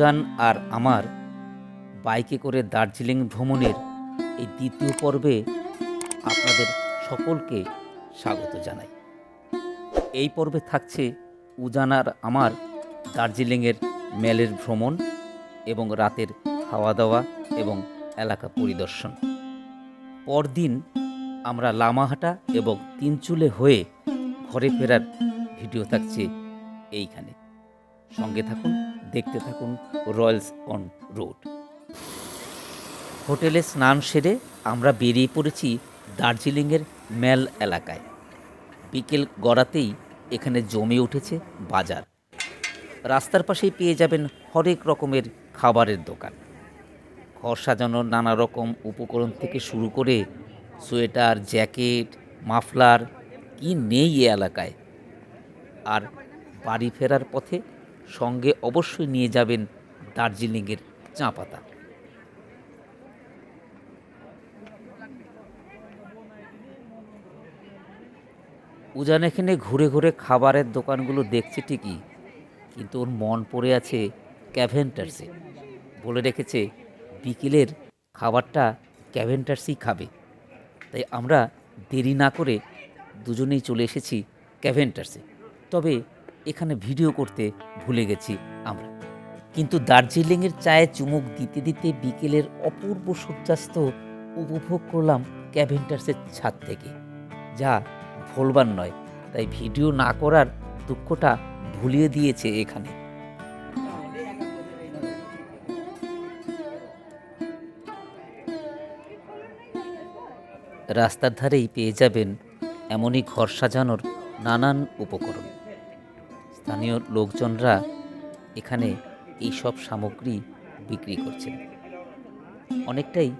উজান আর আমার বাইকে করে দার্জিলিং ভ্রমণের এই দ্বিতীয় পর্বে আপনাদের সকলকে স্বাগত জানাই। এই পর্বে থাকছে উজান আর আমার দার্জিলিংয়ের মেলের ভ্রমণ এবং রাতের খাওয়া দাওয়া এবং এলাকা পরিদর্শন। পরদিন আমরা লামাহাটা এবং তিনচুলে হয়ে ঘরে ফেরার ভিডিও থাকছে এইখানে। সঙ্গে থাকুন। দেখতে থাকুন রয়্যালস অন রোড। হোটেলে স্নান সেরে আমরা বেরিয়ে পড়েছি দার্জিলিংয়ের মেল এলাকায়। বিকেল গড়াতেই এখানে জমে উঠেছে বাজার। রাস্তার পাশেই পেয়ে যাবেন হরেক রকমের খাবারের দোকান। ঘর সাজানোর নানা রকম উপকরণ থেকে শুরু করে সোয়েটার, জ্যাকেট, মাফলার, কি নেই এ এলাকায়। আর বাড়ি ফেরার পথে সঙ্গে অবশ্যই নিয়ে যাবেন দার্জিলিংয়ের চা পাতা। উজান এখানে ঘুরে ঘুরে খাবারের দোকানগুলো দেখছে ঠিকই, কিন্তু ওর মন পড়ে আছে ক্যাভেন্টার্সে। বলে রেখেছে, বিকেলের খাবারটা ক্যাভেন্টার্সই খাবে। তাই আমরা দেরি না করে দুজনেই চলে এসেছি ক্যাভেন্টার্সে। তবে এখানে ভিডিও করতে ভুলে গেছি আমরা। কিন্তু দার্জিলিংয়ের চায়ে চুমুক দিতে দিতে বিকেলের অপূর্ব সূর্যাস্ত উপভোগ করলাম ক্যাভেন্টার্সের ছাদ থেকে, যা ভোলবার নয়, তাই ভিডিও না করার দুঃখটা ভুলিয়ে দিয়েছে এখানে। রাস্তার ধারেই পেয়ে যাবেন এমনই ঘর সাজানোর নানান উপকরণ। স্থানীয় লোকজনরা এখানে এই সব সামগ্রী বিক্রি করছেন অনেকটাই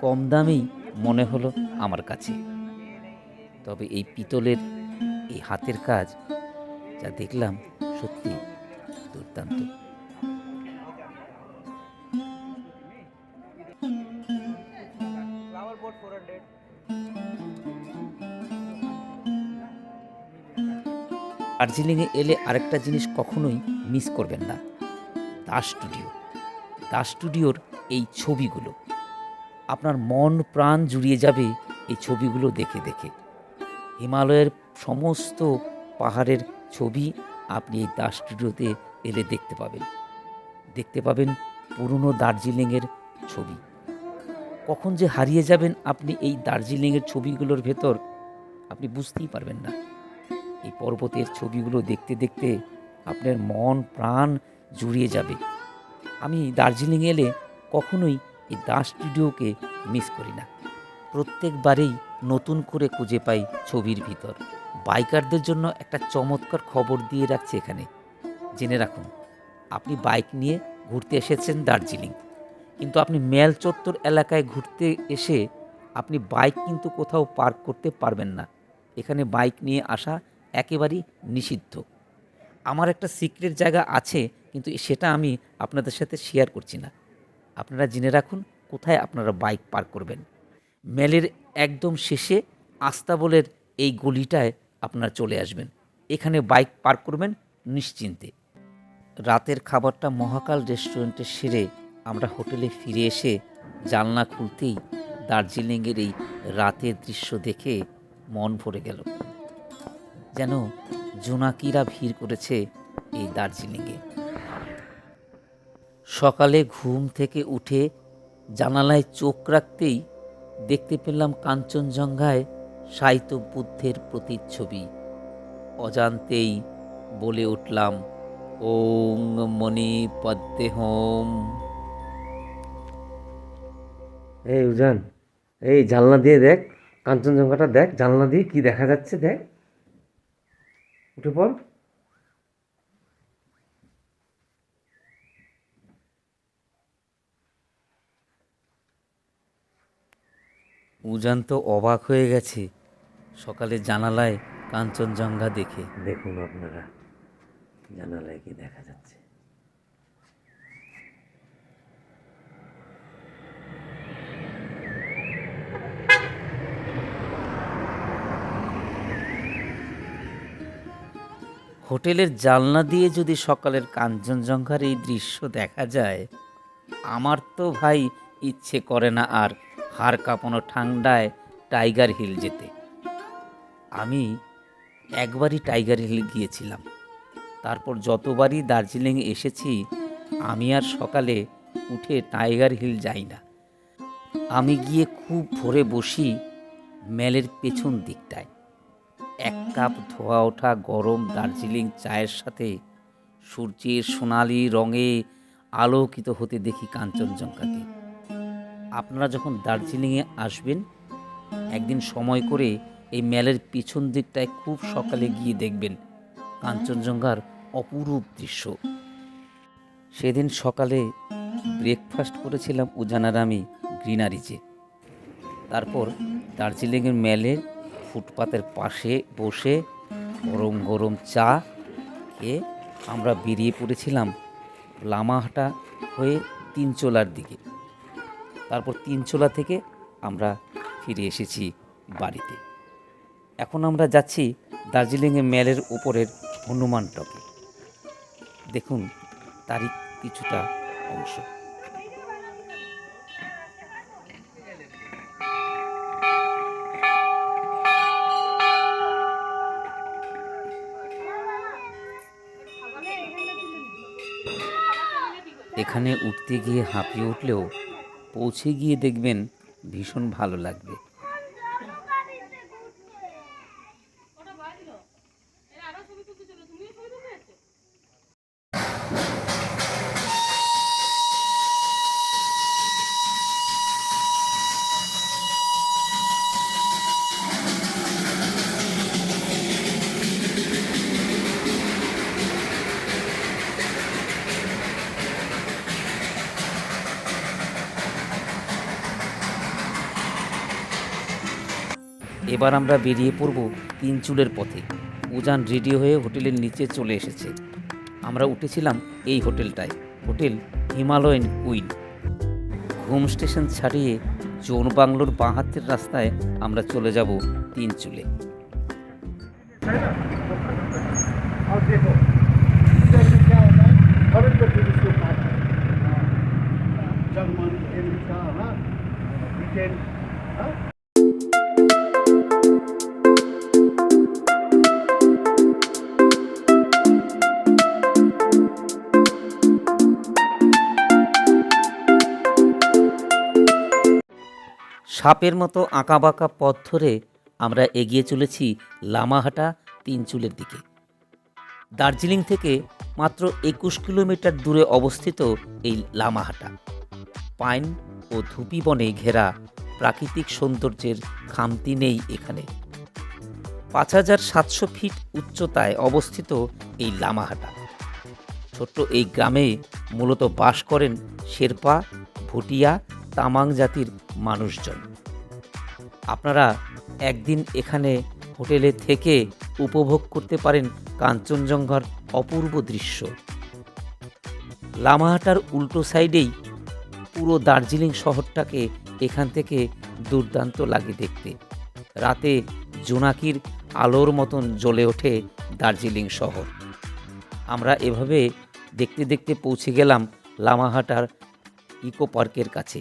কম দামেই মনে হলো আমার কাছে। তবে এই পিতলের এই হাতের কাজ যা দেখলাম সত্যি দুর্দান্ত। দার্জিলিংয়ে এলে আরেকটা জিনিস কখনোই মিস করবেন না। দাস স্টুডিও। দাস স্টুডিওর এই ছবিগুলো। আপনার মন প্রাণ জুড়িয়ে যাবে এই ছবিগুলো দেখে দেখে। হিমালয়ের সমস্ত পাহাড়ের ছবি আপনি এই দাস স্টুডিওতে এলে দেখতে পাবেন। দেখতে পাবেন পুরনো দার্জিলিংয়ের ছবি। কখন যে হারিয়ে যাবেন আপনি এই দার্জিলিংয়ের ছবিগুলোর ভেতর, আপনি বুঝতেই পারবেন না। এই পর্বতের ছবিগুলো দেখতে দেখতে আপনার মন, প্রাণ জুড়িয়ে যাবে। আমি দার্জিলিং এলে কখনোই এই দাস স্টুডিওকে মিস করি না। প্রত্যেকবারেই নতুন করে খুঁজে পাই ছবির ভিতর। বাইকারদের জন্য একটা চমৎকার খবর দিয়ে রাখছে এখানে। জেনে রাখুন, আপনি বাইক নিয়ে ঘুরতে এসেছেন দার্জিলিং। কিন্তু আপনি মেল চত্বর এলাকায় ঘুরতে এসে আপনি বাইক কিন্তু কোথাও পার্ক করতে পারবেন না। এখানে বাইক নিয়ে আসা একেবারেই নিষিদ্ধ। আমার একটা সিক্রেট জায়গা আছে, কিন্তু সেটা আমি আপনাদের সাথে শেয়ার করছি না। আপনারা জেনে রাখুন কোথায় আপনারা বাইক পার্ক করবেন। মেলের একদম শেষে আস্তাবলের এই গলিটায় আপনারা চলে আসবেন। এখানে বাইক পার্ক করবেন নিশ্চিন্তে। রাতের খাবারটা মহাকাল রেস্টুরেন্টে সেরে আমরা হোটেলে ফিরে এসে জানলা খুলতেই দার্জিলিংয়ের এই রাতের দৃশ্য দেখে মন ভরে গেল। যেন জোনাকিরা ভিড় করেছে এই দার্জিলিংয়ে। সকালে ঘুম থেকে উঠে জানালায় চোখ রাখতেই দেখতে পেলাম কাঞ্চনজঙ্ঘায় সাহিত্য বুদ্ধের প্রতিচ্ছবি। অজান্তেই বলে উঠলাম, ওং মণি পদ্মে হোম। এই উজান, এই জানলা দিয়ে দেখ, কাঞ্চনজঙ্ঘাটা দেখ, জানলা দিয়ে কি দেখা যাচ্ছে দেখ। উঠে পর। উজান তো অবাক হয়ে গেছে সকালে জানালায় কাঞ্চনজঙ্ঘা দেখে। দেখুন আপনারা জানালায় কি দেখা যাচ্ছে। হোটেলের জানলা দিয়ে যদি সকালের কাঞ্চনজঙ্ঘার এই দৃশ্য দেখা যায়, আমার তো ভাই ইচ্ছে করে না আর হাড় কাঁপানো ঠান্ডায় টাইগার হিল যেতে। আমি একবারই টাইগার হিল গিয়েছিলাম। তারপর যতবারই দার্জিলিং এসেছি, আমি আর সকালে উঠে টাইগার হিল যাই না। আমি গিয়ে খুব ভোরে বসি মেলের পেছন দিকটায়। এক কাপ ধোয়া ওঠা গরম দার্জিলিং চায়ের সাথে সূর্যের সোনালি রঙে আলোকিত হতে দেখি কাঞ্চনজঙ্ঘাকে। আপনারা যখন দার্জিলিংয়ে আসবেন, একদিন সময় করে এই মেলের পিছন দিকটায় খুব সকালে গিয়ে দেখবেন কাঞ্চনজঙ্ঘার অপরূপ দৃশ্য। সেদিন সকালে ব্রেকফাস্ট করেছিলাম উজানার আমি গ্রিনারিজে। তারপর দার্জিলিংয়ের মেলের ফুটপাতের পাশে বসে গরম গরম চা খেয়ে আমরা বেরিয়ে পড়েছিলাম লামাহাটা হয়ে তিনচোলার দিকে। তারপর তিনচোলা থেকে আমরা ফিরে এসেছি বাড়িতে। এখন আমরা যাচ্ছি দার্জিলিংয়ে মেলের উপরের হনুমান টকে। দেখুন, তারই কিছুটা অংশ। এখানে উঠতে গিয়ে হাঁপিয়ে উঠলেও পৌঁছে গিয়ে দেখবেন ভীষণ ভালো লাগবে। এবার আমরা বেরিয়ে পড়ব তিন চুলের পথে। উজান রেডি হয়ে হোটেলের নিচে চলে এসেছে। আমরা উঠেছিলাম এই হোটেলটায়। Hotel Himalayan queen home station ছাড়িয়ে জোন বাংলোর বাঁ হাতের রাস্তায় আমরা চলে যাব তিন চুলে সাপের মতো আঁকাবাঁকা পথ ধরে আমরা এগিয়ে চলেছি লামাহাটা তিনচুলের দিকে। দার্জিলিং থেকে মাত্র একুশ কিলোমিটার দূরে অবস্থিত এই লামাহাটা। পাইন ও ধুপি বনে ঘেরা প্রাকৃতিক সৌন্দর্যের খামতি নেই এখানে। পাঁচ হাজার সাতশো ফিট উচ্চতায় অবস্থিত এই লামাহাটা। ছোট্ট এই গ্রামে মূলত বাস করেন শেরপা, ভুটিয়া, তামাং জাতির মানুষজন। আপনারা একদিন এখানে হোটেলে থেকে উপভোগ করতে পারেন কাঞ্চনজঙ্ঘার অপূর্ব দৃশ্য। লামাহাটার উল্টো সাইডেই পুরো দার্জিলিং শহরটাকে এখান থেকে দুর্দান্ত লাগে দেখতে। রাতে জোনাকির আলোর মতন জ্বলে ওঠে দার্জিলিং শহর। আমরা এভাবে দেখতে দেখতে পৌঁছে গেলাম লামাহাটার ইকো পার্কের কাছে।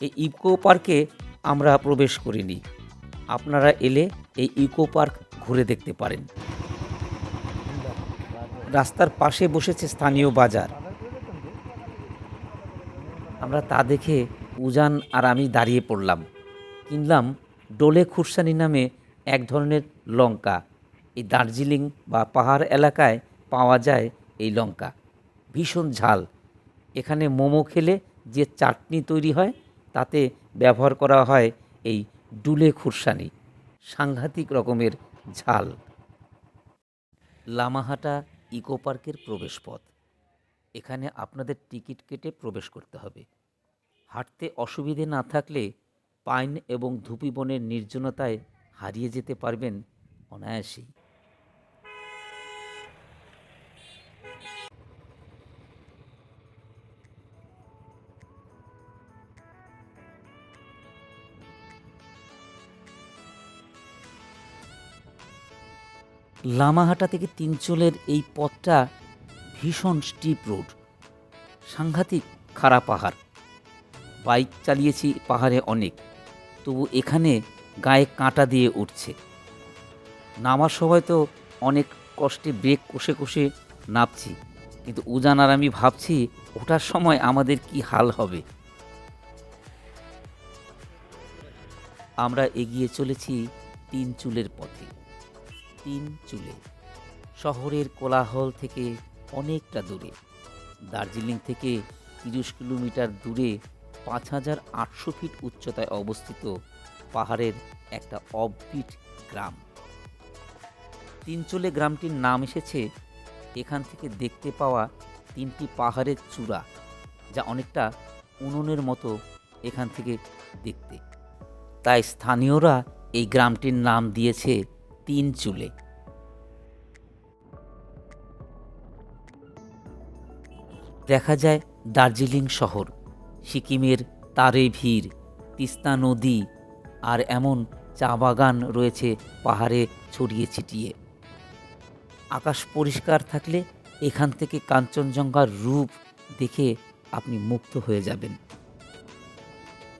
এই ইকো পার্কে আমরা প্রবেশ করিনি। আপনারা এলে এই ইকো পার্ক ঘুরে দেখতে পারেন। রাস্তার পাশে বসেছে স্থানীয় বাজার। আমরা তা দেখে উজান আর আমি দাঁড়িয়ে পড়লাম। কিনলাম ডোলে খুরসানি নামে এক ধরনের লঙ্কা। এই দার্জিলিং বা পাহাড় এলাকায় পাওয়া যায় এই লঙ্কা। ভীষণ ঝাল। এখানে মোমো খেলে যে চাটনি তৈরি হয় তাতে ব্যবহার করা হয় এই ডুলে খুরসানি সাংঘাতিক রকমের ঝাল। লামাহাটা ইকো পার্কের প্রবেশপথ। এখানে আপনাদের টিকিট কেটে প্রবেশ করতে হবে। হাঁটতে অসুবিধে না থাকলে পাইন এবং ধুপি বনের নির্জনতায় হারিয়ে যেতে পারবেন অনায়াসেই। লামাহাটা থেকে তিনচলের এই পথটা ভীষণ স্টিপ রোড সাংঘাতিক খাড়া পাহাড়। বাইক চালিয়েছি পাহাড়ে অনেক। তবু এখানে গায়ে কাঁটা দিয়ে উঠছে। নামার সময় তো অনেক কষ্টে ব্রেক কষে কষে নামছি। কিন্তু উজান আর আমি ভাবছি, ওঠার সময় আমাদের কি হাল হবে? আমরা এগিয়ে চলেছি তিন চুলের পথে। তিন চুলে। শহরের কোলাহল থেকে অনেকটা দূরে। দার্জিলিং থেকে তিরিশ কিলোমিটার দূরে পাঁচ হাজার আটশো ফিট উচ্চতায় অবস্থিত পাহাড়ের একটা অফবিট গ্রাম। তিনচুলে গ্রামটির নাম এসেছে, এখান থেকে দেখতে পাওয়া তিনটি পাহাড়ের চূড়া, যা অনেকটা উনুনের মতো এখান থেকে দেখতে। তাই স্থানীয়রা এই গ্রামটির নাম দিয়েছে তিন চুলে। দেখা যায় দার্জিলিং শহর, সিকিমের তারে ভিড়, তিস্তা নদী আর এমন চা বাগান রয়েছে পাহাড়ে ছড়িয়ে ছিটিয়ে। আকাশ পরিষ্কার থাকলে এখান থেকে কাঞ্চনজঙ্ঘার রূপ দেখে আপনি মুক্ত হয়ে যাবেন।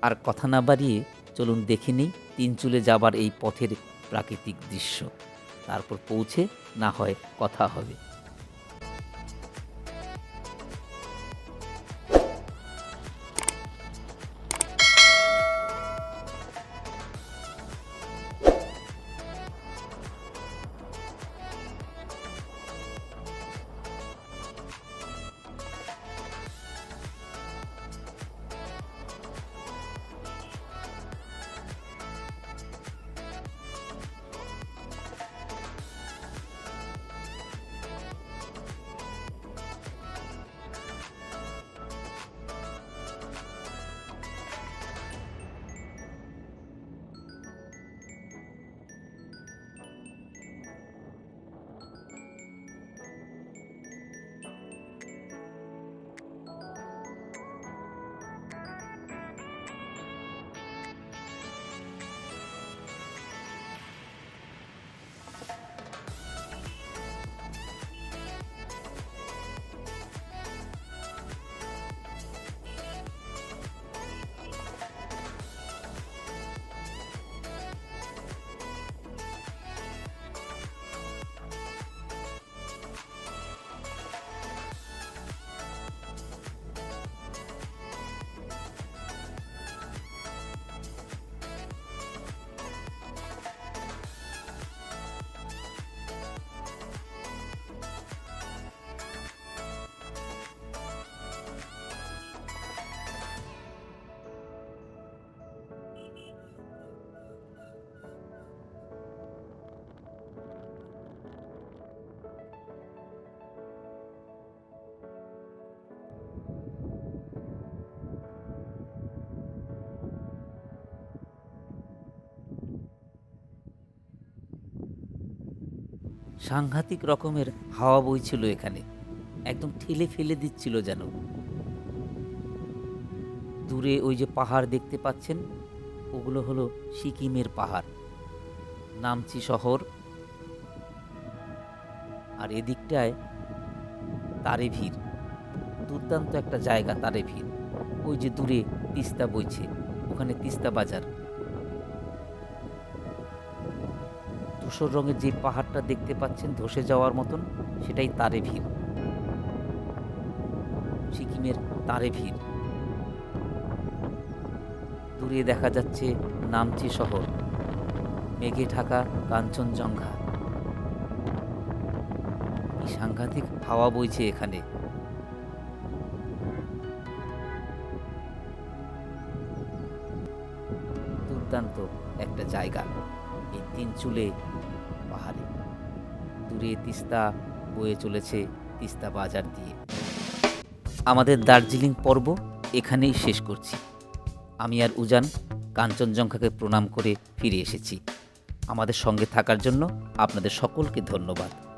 আর কথা না বাড়িয়ে চলুন দেখে নিই তিন চুলে যাবার এই পথের প্রাকৃতিক দৃশ্য। তারপর পৌঁছে না হয় কথা হবে। সাংঘাতিক রকমের হাওয়া বইছিল এখানে। একদম ঠেলে ফেলে দিচ্ছিল যেন। দূরে ওই যে পাহাড় দেখতে পাচ্ছেন, ওগুলো হলো সিকিমের পাহাড়। নামচি শহর। আর এদিকটায় তারে ভিড় দুর্দান্ত একটা জায়গা তারে ভিড় ওই যে দূরে তিস্তা বইছে, ওখানে তিস্তা বাজার। ধূসর রঙের যে পাহাড়টা দেখতে পাচ্ছেন, ধসে যাওয়ার মতন, সেটাই তারে ভিড়। সিকিমের তারে ভিড়। দূরে দেখা যাচ্ছে নামচি শহর, মেঘে ঢাকা কাঞ্চনজঙ্ঘা। কি সাংঘাতিক হাওয়া বইছে এখানে। দুর্দান্ত একটা জায়গা। এই তিন চুলে দূরে তিস্তা বয়ে চলেছে তিস্তা বাজার দিয়ে। আমাদের দার্জিলিং পর্ব এখানেই শেষ করছি। আমি আর উজান কাঞ্চনজঙ্ঘাকে প্রণাম করে ফিরে এসেছি। আমাদের সঙ্গে থাকার জন্য আপনাদের সকলকে ধন্যবাদ।